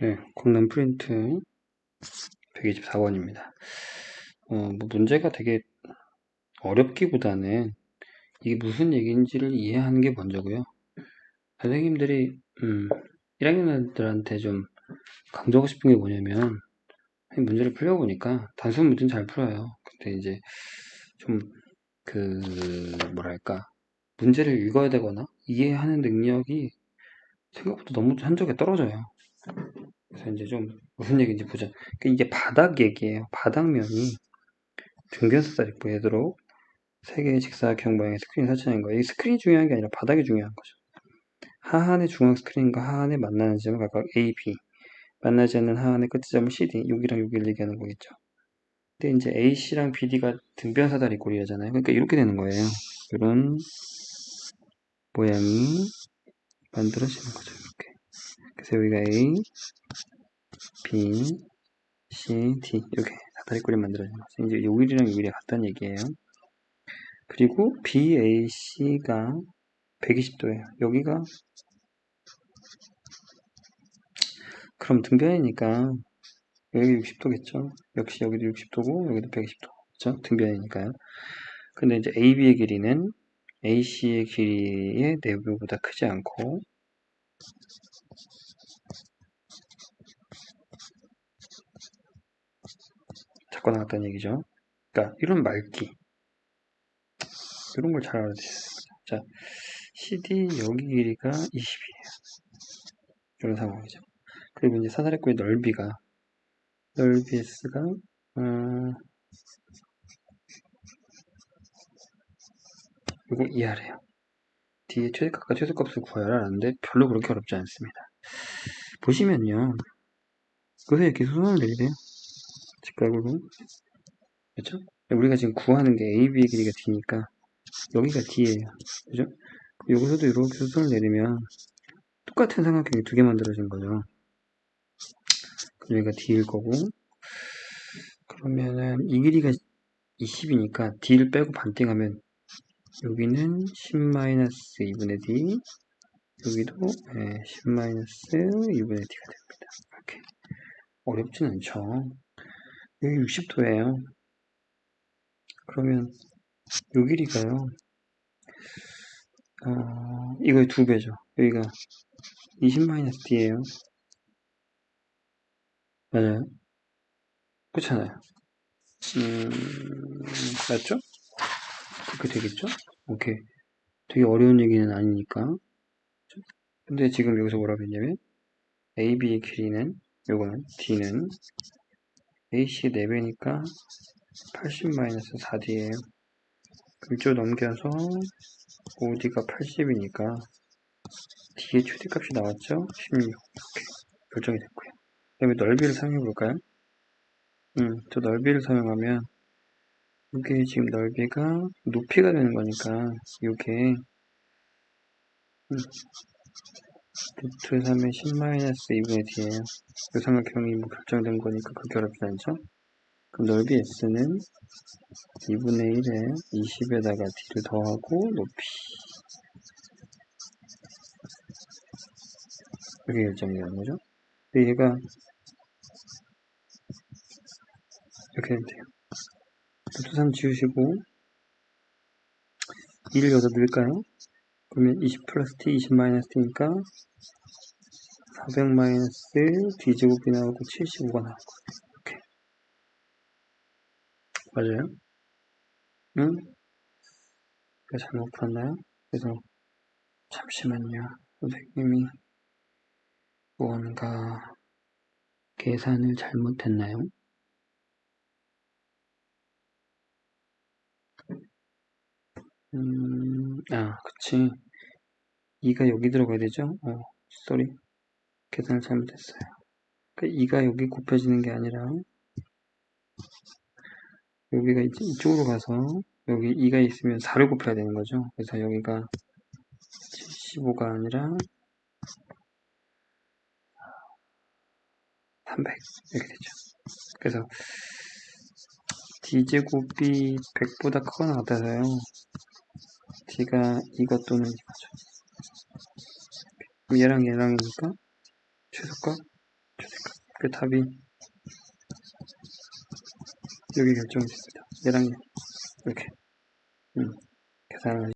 네, 콩난 프린트 124번입니다. 어, 뭐 문제가 되게 어렵기보다는 이게 무슨 얘기인지를 이해하는 게 먼저고요. 선생님들이 음, 1학년들한테 좀 강조하고 싶은 게 뭐냐면 문제를 풀려보니까 단순 문제는 잘 풀어요. 근데 이제 좀 그 뭐랄까 문제를 읽어야 되거나 이해하는 능력이 생각보다 너무 한적에 떨어져요. 그래서 이제 좀 무슨 얘기인지 보자. 그러니까 이게 바닥 얘기예요. 바닥면이 있고 얘도록 세 개의 직사각형 모양의 스크린 설치하는 거예요. 이 스크린이 중요한 게 아니라 바닥이 중요한 거죠. 하한의 중앙 스크린과 하한의 만나는 지점은 각각 A, B. 만나지 않는 하한의 끝지점은 CD. 6이랑 6을 얘기하는 거겠죠. 근데 이제 AC랑 BD가 등변 사다리 꼴이잖아요. 그러니까 이렇게 되는 거예요. 이런 모양이 만들어지는 거죠. 이렇게. 그래서 여기가 A, B, C, D 이렇게 사다리꼴이 만들어지는 거죠. 이제 요일이랑 요일이 같다는 얘기예요. 그리고 BAC가 120도예요. 여기가 그럼 등변이니까 여기 60도겠죠. 역시 여기도 60도고 여기도 120도. 그렇죠? 등변이니까요. 근데 이제 AB의 길이는 AC의 길이의 4배보다 크지 않고 작고 나갔다는 얘기죠. 그러니까 이런 말기 이런 걸 잘 알아두셔야 됩니다. 자, CD 여기 길이가 20이에요. 이런 상황이죠. 그리고 이제 사다리꼴의 넓이가 넓이 S가 어, 이거 이하래요. 뒤에 최대값과 최소값을 구하라 하는데 별로 그렇게 어렵지 않습니다. 보시면요. 그래서 이렇게 수선을 내리래요. 직각으로. 그렇죠? 우리가 지금 구하는 게 AB의 길이가 D니까 여기가 D예요. 그죠? 여기서도 이렇게 수선을 내리면 똑같은 삼각형이 두 개 만들어진 거죠. 여기가 D일 거고 그러면은 이 길이가 20이니까 D를 빼고 반띵하면 여기는 10-2분의 D 여기도 네, 10-2분의 D가 됩니다. 이렇게 어렵진 않죠. 여기 60도예요. 그러면 요 길이가요. 어, 이거의 두 배죠. 여기가 20-D예요. 맞아요. 그렇잖아요. 음, 맞죠? 그렇게 되겠죠? 오케이. 되게 어려운 얘기는 아니니까. 근데 지금 여기서 뭐라고 했냐면 AB의 길이는 요거는 D는 AC 4배니까 80-4D예요. 이쪽 넘겨서 OD가 80이니까 D의 최대 값이 나왔죠? 16 이렇게 결정이 됐고요. 그 다음에 넓이를 사용해 볼까요? 음, 저 넓이를 사용하면 이게 지금 넓이가 높이가 되는 거니까 이게 음, 루트 3의 10-2분의 d예요. 이 삼각형이 뭐 결정된 거니까 그렇게 어렵지 않죠? 그럼 넓이 s는 2분의 1에 20에다가 d를 더하고 높이 이렇게 결정이 되는 거죠. 근데 얘가 이렇게 돼요. 루트 3 지우시고 2를 여기다 넣을까요? 그러면 20 플러스 t, 20 마이너스 t니까 400 마이너스 d제곱이 나오고 75가 나올 거예요. 이렇게. 맞아요? 응? 잘못 풀었나요? 그래서 잠시만요. 선생님이 뭔가 계산을 잘못했나요? 음, 아, 그치. 2가 여기 들어가야 되죠? 어, 쏘리. 계산을 잘못했어요. 그러니까 2가 여기 곱해지는 게 아니라 여기가 이제 이쪽으로 가서 여기 2가 있으면 4를 곱해야 되는 거죠. 그래서 여기가 75가 아니라 300 이렇게 되죠. 그래서 d제곱이 100보다 크거나 같아서요. t가 이것 또는 이거죠. 그럼 얘랑 얘랑이니까 최소값, 최소값. 그 답이 여기 결정이 됩니다. 얘랑 이렇게 음, 계산을